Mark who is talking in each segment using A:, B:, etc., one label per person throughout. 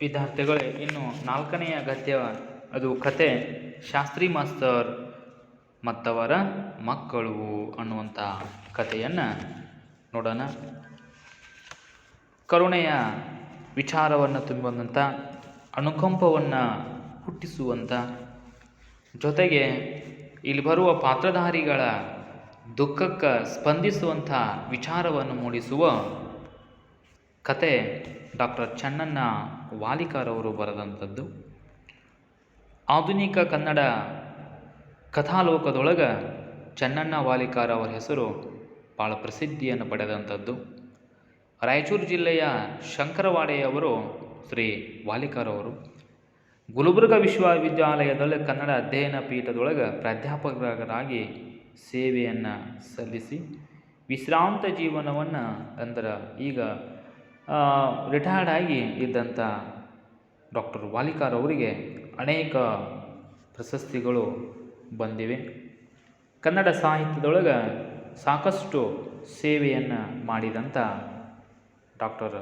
A: ವಿದ್ಯಾರ್ಥಿಗಳೇ ಇನ್ನು ನಾಲ್ಕನೆಯ ಗದ್ಯ ಅದು ಕತೆ ಶಾಸ್ತ್ರಿ ಮಾಸ್ತರ್ ಮತ್ತವರ ಮಕ್ಕಳು ಅನ್ನುವಂಥ ಕಥೆಯನ್ನು ನೋಡೋಣ. ಕರುಣೆಯ ವಿಚಾರವನ್ನು ತುಂಬುವಂಥ ಅನುಕಂಪವನ್ನು ಹುಟ್ಟಿಸುವಂಥ ಜೊತೆಗೆ ಇಲ್ಲಿ ಬರುವ ಪಾತ್ರಧಾರಿಗಳ ದುಃಖಕ್ಕೆ ಸ್ಪಂದಿಸುವಂಥ ವಿಚಾರವನ್ನು ಮೂಡಿಸುವ ಕತೆ ಡಾಕ್ಟರ್ ಚನ್ನಣ್ಣ ವಾಲಿಕಾರವರು ಬರೆದಂಥದ್ದು. ಆಧುನಿಕ ಕನ್ನಡ ಕಥಾಲೋಕದೊಳಗೆ ಚನ್ನಣ್ಣ ವಾಲಿಕಾರ್ ಅವರ ಹೆಸರು ಭಾಳ ಪ್ರಸಿದ್ಧಿಯನ್ನು ಪಡೆದಂಥದ್ದು. ರಾಯಚೂರು ಜಿಲ್ಲೆಯ ಶಂಕರವಾಡೆಯವರು ಶ್ರೀ ವಾಲಿಕಾರವರು. ಗುಲ್ಬರ್ಗ ವಿಶ್ವವಿದ್ಯಾಲಯದಲ್ಲಿ ಕನ್ನಡ ಅಧ್ಯಯನ ಪೀಠದೊಳಗೆ ಪ್ರಾಧ್ಯಾಪಕರಾಗಿ ಸೇವೆಯನ್ನು ಸಲ್ಲಿಸಿ ವಿಶ್ರಾಂತ ಜೀವನವನ್ನು ಅಂದ್ರೆ ಈಗ ರಿಟೈರ್ಡ್ ಆಗಿ ಇದ್ದಂಥ ಡಾಕ್ಟರ್ ವಾಲಿಕಾರ್ ಅವರಿಗೆ ಅನೇಕ ಪ್ರಶಸ್ತಿಗಳು ಬಂದಿವೆ. ಕನ್ನಡ ಸಾಹಿತ್ಯದೊಳಗೆ ಸಾಕಷ್ಟು ಸೇವೆಯನ್ನು ಮಾಡಿದಂಥ ಡಾಕ್ಟರ್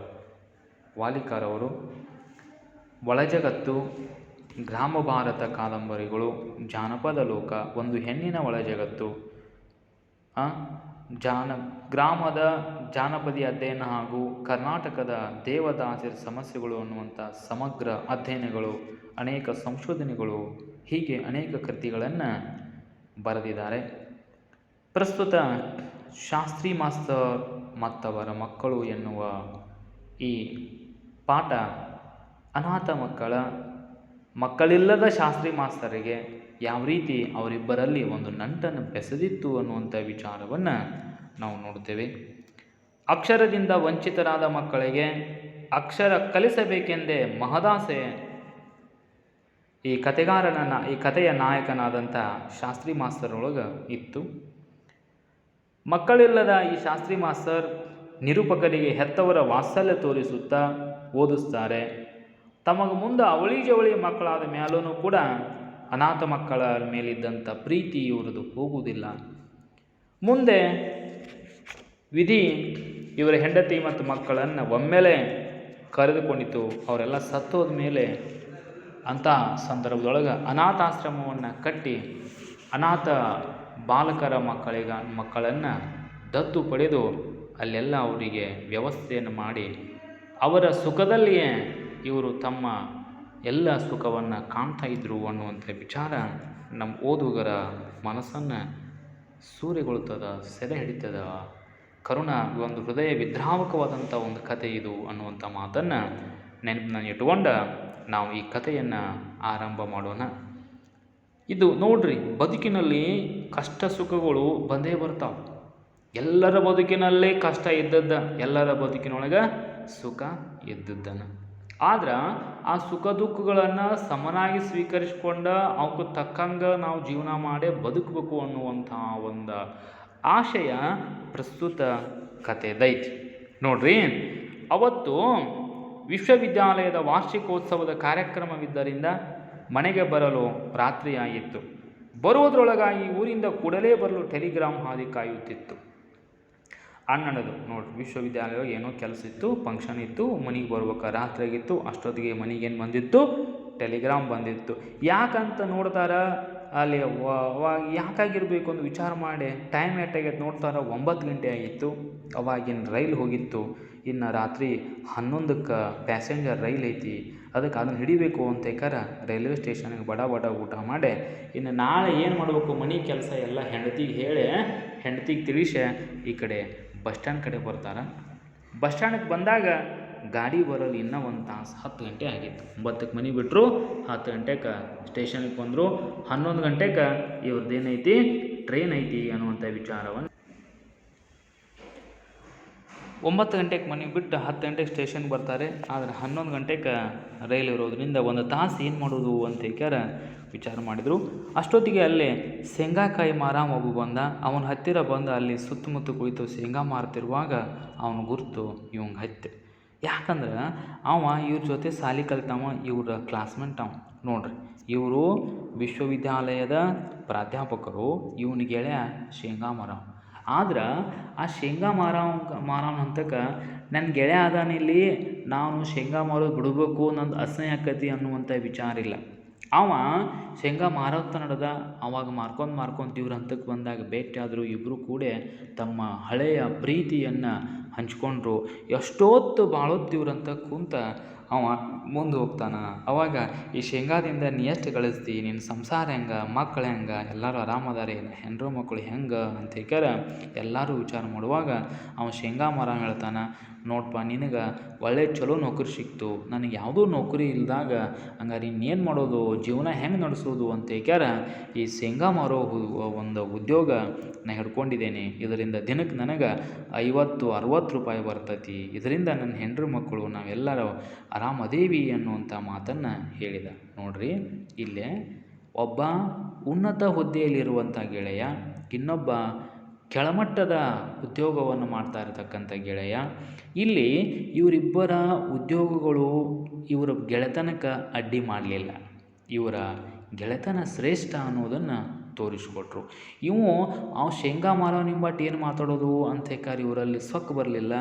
A: ವಾಲಿಕಾರ್ ಅವರು. ಒಳಜಗತ್ತು, ಗ್ರಾಮ ಭಾರತ ಕಾದಂಬರಿಗಳು, ಜಾನಪದ ಲೋಕ, ಒಂದು ಹೆಣ್ಣಿನ ಒಳಜಗತ್ತು ಜಾನ, ಗ್ರಾಮದ ಜಾನಪದಿ ಅಧ್ಯಯನ ಹಾಗೂ ಕರ್ನಾಟಕದ ದೇವದಾಸರ ಸಮಸ್ಯೆಗಳು ಅನ್ನುವಂಥ ಸಮಗ್ರ ಅಧ್ಯಯನಗಳು, ಅನೇಕ ಸಂಶೋಧನೆಗಳು ಹೀಗೆ ಅನೇಕ ಕೃತಿಗಳನ್ನು ಬರೆದಿದ್ದಾರೆ. ಪ್ರಸ್ತುತ ಶಾಸ್ತ್ರಿ ಮಾಸ್ತರ್ ಮತ್ತವರ ಮಕ್ಕಳು ಎನ್ನುವ ಈ ಪಾಠ ಅನಾಥ ಮಕ್ಕಳ ಮಕ್ಕಳಿಲ್ಲದ ಶಾಸ್ತ್ರಿ ಮಾಸ್ತರಿಗೆ ಯಾವ ರೀತಿ ಅವರಿಬ್ಬರಲ್ಲಿ ಒಂದು ನಂಟನ್ನು ಬೆಸೆದಿತ್ತು ಅನ್ನುವಂಥ ವಿಚಾರವನ್ನು ನಾವು ನೋಡ್ತೇವೆ ಅಕ್ಷರದಿಂದ ವಂಚಿತರಾದ ಮಕ್ಕಳಿಗೆ ಅಕ್ಷರ ಕಲಿಸಬೇಕೆಂದೇ ಮಹದಾಸೆ ಈ ಕತೆಗಾರನ ಈ ಕಥೆಯ ನಾಯಕನಾದಂಥ ಶಾಸ್ತ್ರಿ ಮಾಸ್ತರೊಳಗೆ ಇತ್ತು. ಮಕ್ಕಳಿಲ್ಲದ ಈ ಶಾಸ್ತ್ರಿ ಮಾಸ್ತರ್ ನಿರೂಪಕರಿಗೆ ಹೆತ್ತವರ ವಾತ್ಸಲ್ಯ ತೋರಿಸುತ್ತಾ ಓದಿಸ್ತಾರೆ. ತಮಗೆ ಮುಂದೆ ಅವಳಿ ಜವಳಿ ಮಕ್ಕಳಾದ ಮೇಲೂ ಕೂಡ ಅನಾಥ ಮಕ್ಕಳ ಮೇಲಿದ್ದಂಥ ಪ್ರೀತಿ ಇವರದು ಹೋಗುವುದಿಲ್ಲ. ಮುಂದೆ ವಿಧಿ ಇವರ ಹೆಂಡತಿ ಮತ್ತು ಮಕ್ಕಳನ್ನು ಒಮ್ಮೆಲೆ ಕರೆದುಕೊಂಡಿತು. ಅವರೆಲ್ಲ ಸತ್ತೋದ ಮೇಲೆ ಅಂಥ ಸಂದರ್ಭದೊಳಗೆ ಅನಾಥಾಶ್ರಮವನ್ನು ಕಟ್ಟಿ ಅನಾಥ ಬಾಲಕರ ಮಕ್ಕಳಿಗ ಮಕ್ಕಳನ್ನು ದತ್ತು ಪಡೆದು ಅಲ್ಲೆಲ್ಲ ಅವರಿಗೆ ವ್ಯವಸ್ಥೆಯನ್ನು ಮಾಡಿ ಅವರ ಸುಖದಲ್ಲಿಯೇ ಇವರು ತಮ್ಮ ಎಲ್ಲ ಸುಖವನ್ನು ಕಾಣ್ತಾ ಇದ್ದರು ಅನ್ನುವಂಥ ವಿಚಾರ ನಮ್ಮ ಓದುಗರ ಮನಸ್ಸನ್ನು ಸೂರೆಗೊಳ್ತದ ಸೆರೆ ಹಿಡಿತದ, ಕರುಣ, ಒಂದು ಹೃದಯ ವಿದ್ರಾವಕವಾದಂಥ ಒಂದು ಕಥೆ ಇದು ಅನ್ನುವಂಥ ಮಾತನ್ನು ನೆನಪಿನಲ್ಲಿ ಇಟ್ಟುಕೊಂಡ ನಾವು ಈ ಕಥೆಯನ್ನು ಆರಂಭ ಮಾಡೋಣ. ಇದು ನೋಡ್ರಿ, ಬದುಕಿನಲ್ಲಿ ಕಷ್ಟ ಸುಖಗಳು ಬಂದೇ ಬರ್ತಾವೆ. ಎಲ್ಲರ ಬದುಕಿನಲ್ಲೇ ಕಷ್ಟ ಇದ್ದದ್ದ, ಎಲ್ಲರ ಬದುಕಿನೊಳಗೆ ಸುಖ ಇದ್ದದ್ದನ್ನು ಆದ್ರೆ ಆ ಸುಖ ದುಃಖಗಳನ್ನು ಸಮನಾಗಿ ಸ್ವೀಕರಿಸ್ಕೊಂಡು ಅವಕ್ಕೆ ತಕ್ಕಂಗೆ ನಾವು ಜೀವನ ಮಾಡೇ ಬದುಕಬೇಕು ಅನ್ನುವಂಥ ಒಂದು ಆಶಯ ಪ್ರಸ್ತುತ ಕಥೆದೈತಿ. ನೋಡ್ರಿ, ಅವತ್ತು ವಿಶ್ವವಿದ್ಯಾಲಯದ ವಾರ್ಷಿಕೋತ್ಸವದ ಕಾರ್ಯಕ್ರಮವಿದ್ದರಿಂದ ಮನೆಗೆ ಬರಲು ರಾತ್ರಿಯಾಗಿತ್ತು ಬರುವುದರೊಳಗಾಗಿ ಊರಿಂದ ಕೂಡಲೇ ಬರಲು ಟೆಲಿಗ್ರಾಮ್ ಹಾದಿ ಕಾಯುತ್ತಿತ್ತು. ಅಣ್ಣನದು ನೋಡಿ ವಿಶ್ವವಿದ್ಯಾಲಯ ಏನೋ ಕೆಲಸ ಇತ್ತು ಫಂಕ್ಷನ್ ಇತ್ತು, ಮನೆಗೆ ಬರ್ಬೇಕು ರಾತ್ರಿ ಆಗಿತ್ತು, ಅಷ್ಟೊತ್ತಿಗೆ ಏನು ಬಂದಿತ್ತು ಟೆಲಿಗ್ರಾಮ್ ಬಂದಿತ್ತು. ಯಾಕಂತ ನೋಡ್ತಾರೆ, ಅಲ್ಲಿ ಯಾಕಾಗಿರ್ಬೇಕು ಅಂತ ವಿಚಾರ ಮಾಡಿ ಟೈಮ್ ಎಟ್ಟಾಗೈತೆ ನೋಡ್ತಾರೆ, ಒಂಬತ್ತು ಗಂಟೆ ಆಗಿತ್ತು, ಅವಾಗಿನ ರೈಲ್ ಹೋಗಿತ್ತು. ಇನ್ನು ರಾತ್ರಿ ಹನ್ನೊಂದಕ್ಕೆ ಪ್ಯಾಸೆಂಜರ್ ರೈಲ್ ಐತಿ ಅದಕ್ಕೆ ಅದನ್ನು ಹಿಡಿಬೇಕು ಅಂತ ಯಾಕಾರ ರೈಲ್ವೆ ಸ್ಟೇಷನ್ಗೆ ಬಡ ಬಡ ಊಟ ಮಾಡಿ, ಇನ್ನು ನಾಳೆ ಏನು ಮಾಡಬೇಕು, ಮನೆ ಕೆಲಸ ಎಲ್ಲ ಹೆಂಡತಿಗೆ ಹೇಳಿ, ಹೆಂಡತಿಗೆ ತಿಳಿಸಿ, ಈ ಕಡೆ ಬಸ್ ಸ್ಟ್ಯಾಂಡ್ ಕಡೆ ಬರ್ತಾರೆ. ಬಸ್ ಸ್ಟ್ಯಾಂಡಿಗೆ ಬಂದಾಗ ಗಾಡಿ ಬರಲು ಇನ್ನೂ ಒಂದು ತಾಸು, ಹತ್ತು ಗಂಟೆ ಆಗಿತ್ತು. ಒಂಬತ್ತಕ್ಕೆ ಮನೆ ಬಿಟ್ಟರು ಹತ್ತು ಗಂಟೆಗೆ ಸ್ಟೇಷನ್ಗೆ ಬಂದರು. ಹನ್ನೊಂದು ಗಂಟೆಗೆ ಇವ್ರದ್ದು ಏನೈತಿ, ಟ್ರೈನ್ ಐತಿ ಅನ್ನುವಂಥ ವಿಚಾರವನ್ನು ಒಂಬತ್ತು ಗಂಟೆಗೆ ಮನೆಗೆ ಬಿಟ್ಟು ಹತ್ತು ಗಂಟೆಗೆ ಸ್ಟೇಷನ್ಗೆ ಬರ್ತಾರೆ. ಆದರೆ ಹನ್ನೊಂದು ಗಂಟೆಗೆ ರೈಲ್ ಇರೋದ್ರಿಂದ ಒಂದು ತಾಸು ಏನು ಮಾಡೋದು ಅಂತ ಕೇರ ವಿಚಾರ ಮಾಡಿದರು. ಅಷ್ಟೊತ್ತಿಗೆ ಅಲ್ಲಿ ಶೇಂಗಾಕಾಯಿ ಮಾರ ಮಗು ಬಂದ. ಅವನ ಹತ್ತಿರ ಬಂದು ಅಲ್ಲಿ ಸುತ್ತಮುತ್ತ ಕುಳಿತು ಶೇಂಗಾ ಮಾರ್ತಿರುವಾಗ ಅವನ ಗುರುತು ಇವಂಗೆ ಹತ್ತೆ. ಯಾಕಂದ್ರೆ ಅವ ಇವ್ರ ಜೊತೆ ಸಾಲಿ ಕಲ್ತವ, ಇವ್ರ ಕ್ಲಾಸ್ಮೇಟ್ ಅವ. ನೋಡ್ರಿ, ಇವರು ವಿಶ್ವವಿದ್ಯಾಲಯದ ಪ್ರಾಧ್ಯಾಪಕರು, ಇವನ ಗೆಳೆಯ ಶೇಂಗಾ ಮರ ಆದ್ರೆ ಆ ಶೇಂಗಾ ಮಾರವ ಮಾರವನ ಹಂತಕ್ಕೆ ನನ್ನ ಗೆಳೆಯ ಅದಾನ ಇಲ್ಲಿ, ನಾನು ಶೇಂಗಾ ಮಾರೋದು ಬಿಡಬೇಕು, ನಂದು ಅಸಹ್ಯ ಆಕತಿ ಅನ್ನುವಂಥ ವಿಚಾರ ಇಲ್ಲ. ಅವ ಶೇಂಗಾ ಮಾರೋತ್ತ ನಡೆದ ಅವಾಗ ಮಾರ್ಕೊಂಡು ಮಾರ್ಕೊಂತ ಇವ್ರ ಹಂತಕ್ಕೆ ಬಂದಾಗ ಭೇಟಿಯಾದರು ಇಬ್ಬರು ಕೂಡ ತಮ್ಮ ಹಳೆಯ ಪ್ರೀತಿಯನ್ನು ಹಂಚ್ಕೊಂಡ್ರು. ಎಷ್ಟೊತ್ತು ಬಾಳೋತ್ತಿವ್ರಂತ ಕುಂತ ಅವ ಮುಂದೆ ಹೋಗ್ತಾನೆ ಅವಾಗ ಈ ಶೇಂಗಾದಿಂದ ನೀ ಎಷ್ಟು ಗಳಿಸ್ತಿ ನಿನ್ನ ಸಂಸಾರ ಹೆಂಗೆ? ಮಕ್ಳು ಹೆಂಗೆ? ಎಲ್ಲರೂ ಆರಾಮದಾರೆ? ಹೆಂಡ್ರು ಮಕ್ಕಳು ಹೆಂಗೆ? ಅಂತ ಹೇಳ್ಯಾರ ಎಲ್ಲರೂ ವಿಚಾರ ಮಾಡುವಾಗ ಅವ ಶೇಂಗಾ ಮರ ಹೇಳ್ತಾನೆ. ನೋಡಪ್ಪ ನಿನಗೆ ಒಳ್ಳೆ ಚಲೋ ನೌಕರಿ ಸಿಕ್ತು. ನನಗೆ ಯಾವುದೂ ನೌಕರಿ ಇಲ್ದಾಗ ಹಂಗಾರೆ ಇನ್ನೇನು ಮಾಡೋದು? ಜೀವನ ಹೆಂಗೆ ನಡೆಸೋದು ಅಂತ ಏಕ್ಯಾರ ಈ ಶೇಂಗಾ ಮಾರೋ ಒಂದು ಉದ್ಯೋಗ ನಾನು ಹಿಡ್ಕೊಂಡಿದ್ದೇನೆ. ಇದರಿಂದ ದಿನಕ್ಕೆ ನನಗೆ ಐವತ್ತು, ಅರವತ್ತು ರೂಪಾಯಿ ಬರ್ತೈತಿ. ಇದರಿಂದ ನನ್ನ ಹೆಂಡ್ರ ಮಕ್ಕಳು ನಾವೆಲ್ಲರೂ ಆರಾಮ ಅದೇವಿ ಅನ್ನುವಂಥ ಮಾತನ್ನು ಹೇಳಿದ. ನೋಡ್ರಿ, ಇಲ್ಲೇ ಒಬ್ಬ ಉನ್ನತ ಹುದ್ದೆಯಲ್ಲಿರುವಂಥ ಗೆಳೆಯ, ಇನ್ನೊಬ್ಬ ಕೆಳಮಟ್ಟದ ಉದ್ಯೋಗವನ್ನು ಮಾಡ್ತಾ ಇರತಕ್ಕಂಥ ಗೆಳೆಯ, ಇಲ್ಲಿ ಇವರಿಬ್ಬರ ಉದ್ಯೋಗಗಳು ಇವರ ಗೆಳೆತನಕ್ಕೆ ಅಡ್ಡಿ ಮಾಡಲಿಲ್ಲ. ಇವರ ಗೆಳೆತನ ಶ್ರೇಷ್ಠ ಅನ್ನೋದನ್ನು ತೋರಿಸ್ಕೊಟ್ರು. ಇವು ಆ ಶೇಂಗಾ ಮಾರೋ ನಿಂಬಾಟ್ ಏನು ಮಾತಾಡೋದು? ಅಂತ ಹೇಳ್ಕಾರೆ ಇವರಲ್ಲಿ ಸೊಕ್ಕು ಬರಲಿಲ್ಲ.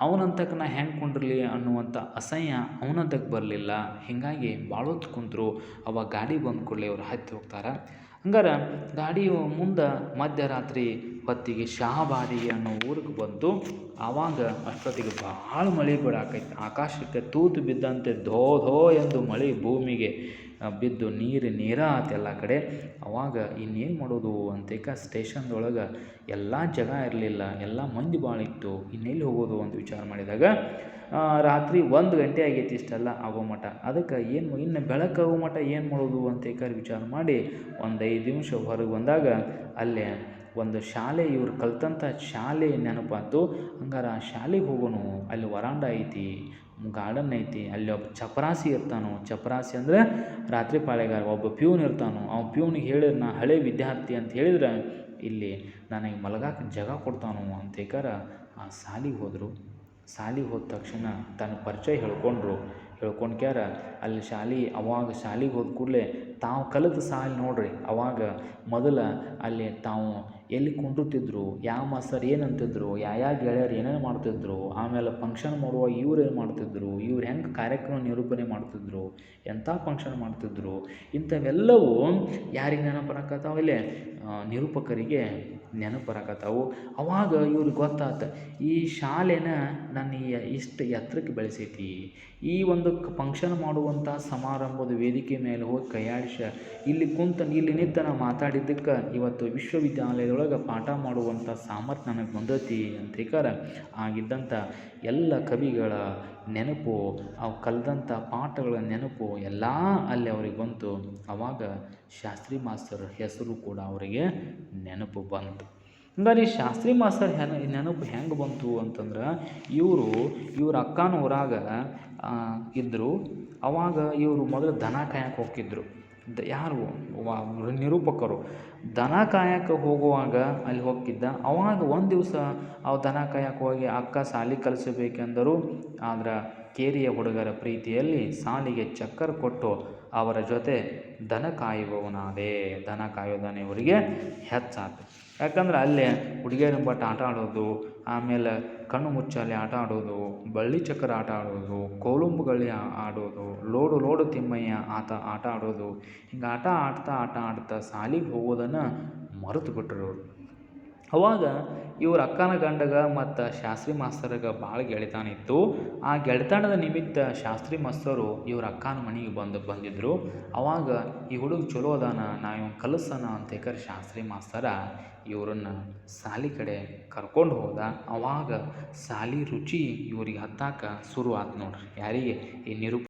A: ಅವನಂತಕ್ಕೆ ನಾ ಹೆಂಗೆ ಕುಂಡ್ರಲಿ? ಅನ್ನುವಂಥ ಅಸಹ್ಯ ಅವನಂತಕ್ಕೆ ಬರಲಿಲ್ಲ. ಹೀಗಾಗಿ ಹೊತ್ತು ಕುಂತರು. ಅವಾಗ ಗಾಡಿ ಬಂದ ಕೂಡಲೇ ಇವ್ರು ಹತ್ತಿ ಹೋಗ್ತಾರೆ. ಹಂಗಾರೆ ಗಾಡಿಯು ಮುಂದೆ ಮಧ್ಯರಾತ್ರಿ ಹೊತ್ತಿಗೆ ಶಹಾಬಾದಿ ಅನ್ನೋ ಊರಿಗೆ ಬಂತು ಆವಾಗ ಅಷ್ಟೊತ್ತಿಗೆ ಭಾಳ ಮಳೆ ಬೀಳಾಕೈತಿ ಆಕಾಶಕ್ಕೆ ತೂತು ಬಿದ್ದಂತೆ ಧೋ ಧೋ ಎಂದು ಮಳೆ ಭೂಮಿಗೆ ಬಿದ್ದು ನೀರು ನೀರ ಆತು ಎಲ್ಲ ಕಡೆ. ಅವಾಗ ಇನ್ನೇನು ಮಾಡೋದು ಅಂತೇಕ ಸ್ಟೇಷನ್ದೊಳಗೆ ಎಲ್ಲ ಜಾಗ ಇರಲಿಲ್ಲ, ಎಲ್ಲ ಮಂದಿ ಭಾಳ ಇತ್ತು. ಇನ್ನೆಲ್ಲಿ ಹೋಗೋದು ಅಂತ ವಿಚಾರ ಮಾಡಿದಾಗ ರಾತ್ರಿ ಒಂದು ಗಂಟೆ ಆಗೈತಿ ಇಷ್ಟೆಲ್ಲ ಆಗೋ ಮಠ. ಅದಕ್ಕೆ ಏನು ಇನ್ನು ಬೆಳಕಾಗೋ ಮಠ ಏನು ಮಾಡೋದು ಅಂತ ವಿಚಾರ ಮಾಡಿ ಒಂದು ಐದು ನಿಮಿಷ ಹೊರಗೆ ಬಂದಾಗ ಅಲ್ಲೇ ಒಂದು ಶಾಲೆ, ಇವ್ರು ಕಲ್ತಂಥ ಶಾಲೆ ನೆನಪಾತು ಹಂಗಾರೆ ಆ ಶಾಲೆಗೆ ಹೋಗೋನು ಅಲ್ಲಿ ವರಾಂಡ ಐತಿ, ಗಾರ್ಡನ್ ಐತಿ, ಅಲ್ಲಿ ಒಬ್ಬ ಚಪರಾಸಿ ಇರ್ತಾನೋ. ಚಪರಾಸಿ ಅಂದರೆ ರಾತ್ರಿ ಪಾಳೆಗಾರ, ಒಬ್ಬ ಪ್ಯೂನ್ ಇರ್ತಾನೋ. ಅವ ಪ್ಯೂನಿಗೆ ಹೇಳಿದ್ರೆ ನಾ ಹಳೆ ವಿದ್ಯಾರ್ಥಿ ಅಂತ ಹೇಳಿದ್ರೆ, ಇಲ್ಲಿ ನನಗೆ ಮಲಗಾಕ ಜಾಗ ಕೊಡ್ತಾನೋ ಅಂತೇಕಾರ ಆ ಶಾಲಿಗೆ ಹೋದರು. ಶಾಲಿಗೆ ಹೋದ ತಕ್ಷಣ ತನ್ನ ಪರಿಚಯ ಹೇಳ್ಕೊಂಡ್ರು. ಹೇಳ್ಕೊಂಡ್ಕ್ಯಾರ ಅಲ್ಲಿ ಶಾಲೆ, ಅವಾಗ ಶಾಲೆಗೆ ಹೋದ ಕೂಡಲೇ ತಾವು ಕಲಿತ ಶಾಲೆ ನೋಡಿರಿ. ಅವಾಗ ಮೊದಲು ಅಲ್ಲಿ ತಾವು ಎಲ್ಲಿ ಕುಂಟುತ್ತಿದ್ರು, ಯಾವ ಮಾಸ್ತರ್ ಏನು ಅಂತಿದ್ರು ಯಾವ ಗೆಳೆಯರು ಏನೇನು ಮಾಡ್ತಿದ್ರು, ಆಮೇಲೆ ಫಂಕ್ಷನ್ ಮಾಡುವಾಗ ಇವ್ರು ಏನು ಮಾಡ್ತಿದ್ರು, ಇವ್ರು ಹೆಂಗೆ ಕಾರ್ಯಕ್ರಮ ನಿರೂಪಣೆ ಮಾಡ್ತಿದ್ರು ಎಂಥ ಫಂಕ್ಷನ್ ಮಾಡ್ತಿದ್ರು, ಇಂಥವೆಲ್ಲವೂ ಯಾರಿಗೆ ನೆನಪು ಬರಾಕತ್ತಾವ ಇಲ್ಲೇ ನಿರೂಪಕರಿಗೆ ನೆನಪು ಬರಕತ್ತವು ಅವಾಗ ಇವ್ರಿಗೆ ಗೊತ್ತಾತು, ಈ ಶಾಲೆನ ನನ್ನ ಇಷ್ಟು ಎತ್ತರಕ್ಕೆ ಬೆಳೆಸೈತಿ. ಈ ಒಂದು ಫಂಕ್ಷನ್ ಮಾಡುವಂಥ ಸಮಾರಂಭದ ವೇದಿಕೆ ಮೇಲೆ ಹೋಗಿ ಕೈಯಾಡಿಸ. ಇಲ್ಲಿ ಕುಂತ, ಇಲ್ಲಿ ನಿಂತ ನಾ ಮಾತಾಡಿದ್ದಕ್ಕೆ ಇವತ್ತು ವಿಶ್ವವಿದ್ಯಾಲಯದೊಳಗೆ ಪಾಠ ಮಾಡುವಂಥ ಸಾಮರ್ಥ್ಯ ನನಗೆ ಬಂದೈತಿ ಅಂತೇಕಾರ ಆಗಿದ್ದಂಥ ಎಲ್ಲ ಕವಿಗಳ ನೆನಪು, ಅವು ಕಲ್ದಂಥ ಪಾಠಗಳ ನೆನಪು ಎಲ್ಲ ಅಲ್ಲಿ ಅವ್ರಿಗೆ ಬಂತು. ಅವಾಗ ಶಾಸ್ತ್ರಿ ಮಾಸ್ತರ್ ಹೆಸರು ಕೂಡ ಅವರಿಗೆ ನೆನಪು ಬಂತು. ಹಂಗಾರೆ ಶಾಸ್ತ್ರಿ ಮಾಸ್ತರ್ ಹೆನ, ನೆನಪು ಹೆಂಗೆ ಬಂತು ಅಂತಂದ್ರೆ ಇವರು, ಇವ್ರ ಅಕ್ಕನ ಊರಾಗ ಇದ್ದರು ಅವಾಗ ಇವರು ಮೊದಲು ದನ ಕಾಯಕ್ಕೆ ಹೋಗ್ತಿದ್ರು. ದ, ಯಾರು? ನಿರೂಪಕರು. ದನ ಕಾಯಕ್ಕೆ ಹೋಗುವಾಗ ಅಲ್ಲಿ ಹೋಗಿದ್ದ ಅವಾಗ ಒಂದು ದಿವಸ ಆ ದನ ಕಾಯಕ್ಕೆ ಹೋಗಿ ಅಕ್ಕ ಸಾಲಿ ಕಲಿಸಬೇಕೆಂದರು ಆದ್ರೆ ಕೇರಿಯ ಹುಡುಗರ ಪ್ರೀತಿಯಲ್ಲಿ ಸಾಲಿಗೆ ಚಕ್ಕರ್ ಕೊಟ್ಟು ಅವರ ಜೊತೆ ದನ ಕಾಯುವವನಾದೆ. ದನ ಕಾಯೋದನೆ ಇವರಿಗೆ ಹೆಚ್ಚಾತು. ಯಾಕಂದ್ರೆ ಅಲ್ಲೇ ಹುಡುಗಿಯರ ಬಟ್ ಆಟ ಆಡೋದು, ಆಮೇಲೆ ಕಣ್ಣು ಮುಚ್ಚಲ್ಲಿ ಆಟ ಆಡೋದು, ಬಳ್ಳಿ ಚಕ್ರ ಆಟ ಆಡೋದು ಕೋಲುಂಬಗಳಿ ಆಡೋದು, ಲೋಡು ಲೋಡು ತಿಮ್ಮಯ್ಯ ಆತ ಆಟ ಆಡೋದು. ಹಿಂಗೆ ಆಟ ಆಡ್ತಾ ಆಟ ಆಡ್ತಾ ಶಾಲಿಗೆ ಹೋಗೋದನ್ನು ಮರೆತು ಬಿಟ್ಟರು ಅವಾಗ ಇವ್ರ ಅಕ್ಕನ ಗಂಡಗ ಮತ್ತು ಶಾಸ್ತ್ರಿ ಮಾಸ್ತರ್ಗೆ ಭಾಳ ಗೆಳೆತನ ಇತ್ತು. ಆ ಗೆಳೆತನದ ನಿಮಿತ್ತ ಶಾಸ್ತ್ರಿ ಮಾಸ್ತರು ಇವ್ರ ಅಕ್ಕನ ಮನೆಗೆ ಬಂದು ಬಂದಿದ್ದರು ಅವಾಗ ಈ ಹುಡುಗ ಚಲೋ ಅದಾನ, ನಾ ಇವ್ನ ಅಂತ ಶಾಸ್ತ್ರಿ ಮಾಸ್ತರ ಇವ್ರನ್ನ ಸಾಲಿ ಕಡೆ ಕರ್ಕೊಂಡು ಹೋದ. ಅವಾಗ ಸಾಲಿ ರುಚಿ ಇವ್ರಿಗೆ ಹತ್ತಾಕ ಶುರು ಆತು ನೋಡ್ರಿ. ಯಾರಿಗೆ? ಈ ನಿರೂಪ